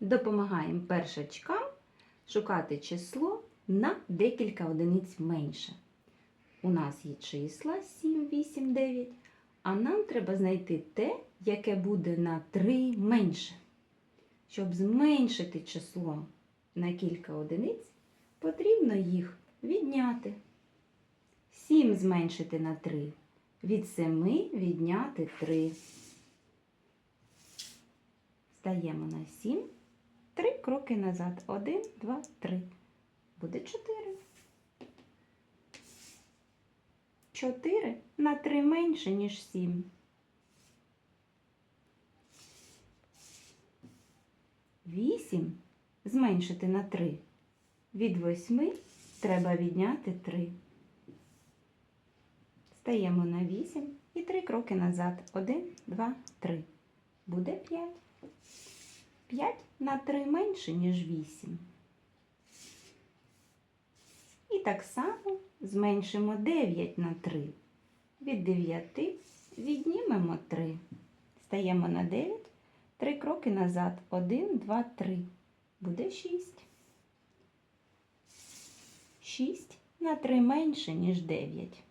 Допомагаємо першачкам шукати число на декілька одиниць менше. У нас є числа 7, 8, 9, а нам треба знайти те, яке буде на 3 менше. Щоб зменшити число на кілька одиниць, потрібно їх відняти. 7 зменшити на 3. Від 7 відняти 3. Стаємо на 7. Три кроки назад. 1, 2, 3. Буде 4. 4 на 3 менше, ніж 7. Вісім зменшити на 3. Від 8 треба відняти 3. Стаємо на 8 і 3 кроки назад. 1, 2, 3. Буде 5. 5 на 3 менше, ніж 8. І так само зменшимо 9 на 3. Від 9 віднімемо 3. Стаємо на 9. 3 кроки назад. 1, 2, 3. Буде 6. 6 на 3 менше, ніж 9.